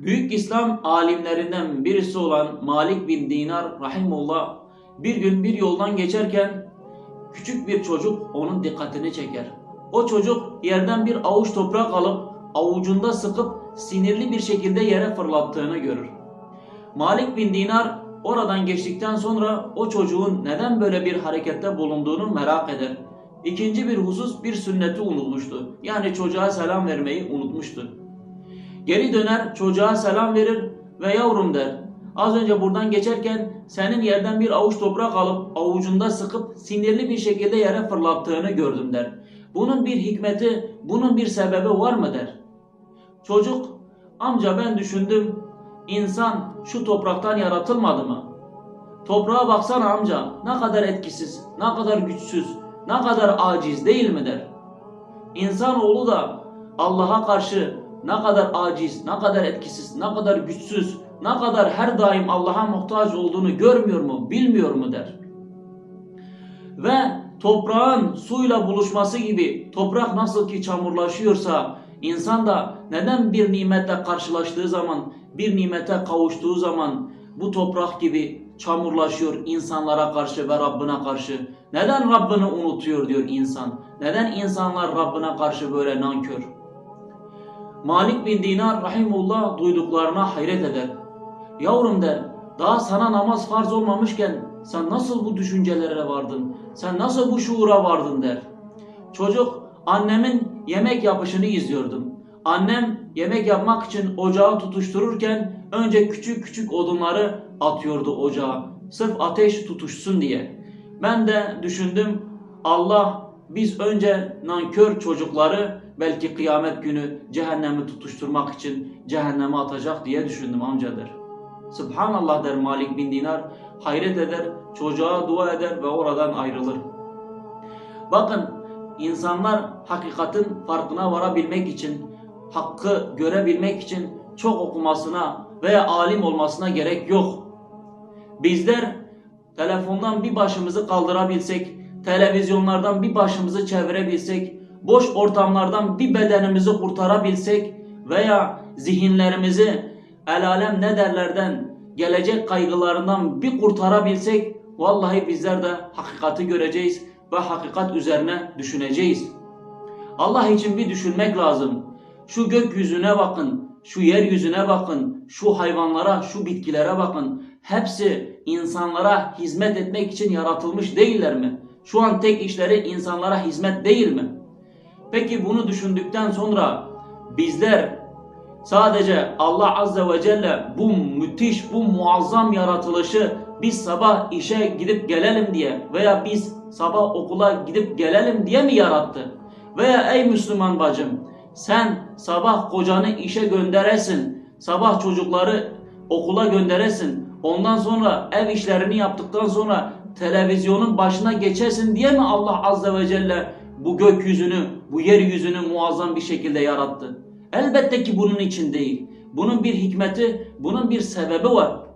Büyük İslam alimlerinden birisi olan Malik bin Dinar rahimullah bir gün bir yoldan geçerken küçük bir çocuk onun dikkatini çeker. O çocuk yerden bir avuç toprak alıp avucunda sıkıp sinirli bir şekilde yere fırlattığını görür. Malik bin Dinar oradan geçtikten sonra o çocuğun neden böyle bir harekette bulunduğunu merak eder. İkinci bir husus bir sünneti unutmuştu. Yani çocuğa selam vermeyi unutmuştu. Geri döner çocuğa selam verir ve yavrum der. Az önce buradan geçerken senin yerden bir avuç toprak alıp avucunda sıkıp sinirli bir şekilde yere fırlattığını gördüm der. Bunun bir hikmeti, bunun bir sebebi var mı der. Çocuk amca ben düşündüm insan şu topraktan yaratılmadı mı? Toprağa baksana amca ne kadar etkisiz, ne kadar güçsüz, ne kadar aciz değil mi der. İnsanoğlu da Allah'a karşı ne kadar aciz, ne kadar etkisiz, ne kadar güçsüz, ne kadar her daim Allah'a muhtaç olduğunu görmüyor mu, bilmiyor mu der. Ve toprağın suyla buluşması gibi toprak nasıl ki çamurlaşıyorsa insan da neden bir nimetle karşılaştığı zaman, bir nimete kavuştuğu zaman bu toprak gibi çamurlaşıyor insanlara karşı ve Rabbine karşı. Neden Rabbini unutuyor diyor insan. Neden insanlar Rabbine karşı böyle nankör? Malik bin Dinar rahimullah duyduklarına hayret eder. Yavrum der, daha sana namaz farz olmamışken sen nasıl bu düşüncelere vardın? Sen nasıl bu şuura vardın der. Çocuk annemin yemek yapışını izliyordum. Annem yemek yapmak için ocağı tutuştururken önce küçük küçük odunları atıyordu ocağa. Sırf ateş tutuşsun diye. Ben de düşündüm Allah biz önce nankör çocukları belki kıyamet günü cehennemi tutuşturmak için cehenneme atacak diye düşündüm amcadır. Subhanallah der Malik bin Dinar, hayret eder, çocuğa dua eder ve oradan ayrılır. Bakın insanlar hakikatin farkına varabilmek için, hakkı görebilmek için çok okumasına veya alim olmasına gerek yok. Bizler telefondan bir başımızı kaldırabilsek, televizyonlardan bir başımızı çevirebilsek, boş ortamlardan bir bedenimizi kurtarabilsek veya zihinlerimizi el alem ne derlerden, gelecek kaygılarından bir kurtarabilsek vallahi bizler de hakikati göreceğiz ve hakikat üzerine düşüneceğiz. Allah için bir düşünmek lazım. Şu gökyüzüne bakın, şu yeryüzüne bakın, şu hayvanlara, şu bitkilere bakın. Hepsi insanlara hizmet etmek için yaratılmış değiller mi? Şu an tek işleri insanlara hizmet değil mi? Peki bunu düşündükten sonra bizler sadece Allah Azze ve Celle bu müthiş, bu muazzam yaratılışı biz sabah işe gidip gelelim diye veya biz sabah okula gidip gelelim diye mi yarattı? Veya ey Müslüman bacım sen sabah kocanı işe gönderesin, sabah çocukları okula gönderesin, ondan sonra ev işlerini yaptıktan sonra televizyonun başına geçesin diye mi Allah Azze ve Celle bu gökyüzünü, bu yeryüzünü muazzam bir şekilde yarattı? Elbette ki bunun için değil. Bunun bir hikmeti, bunun bir sebebi var.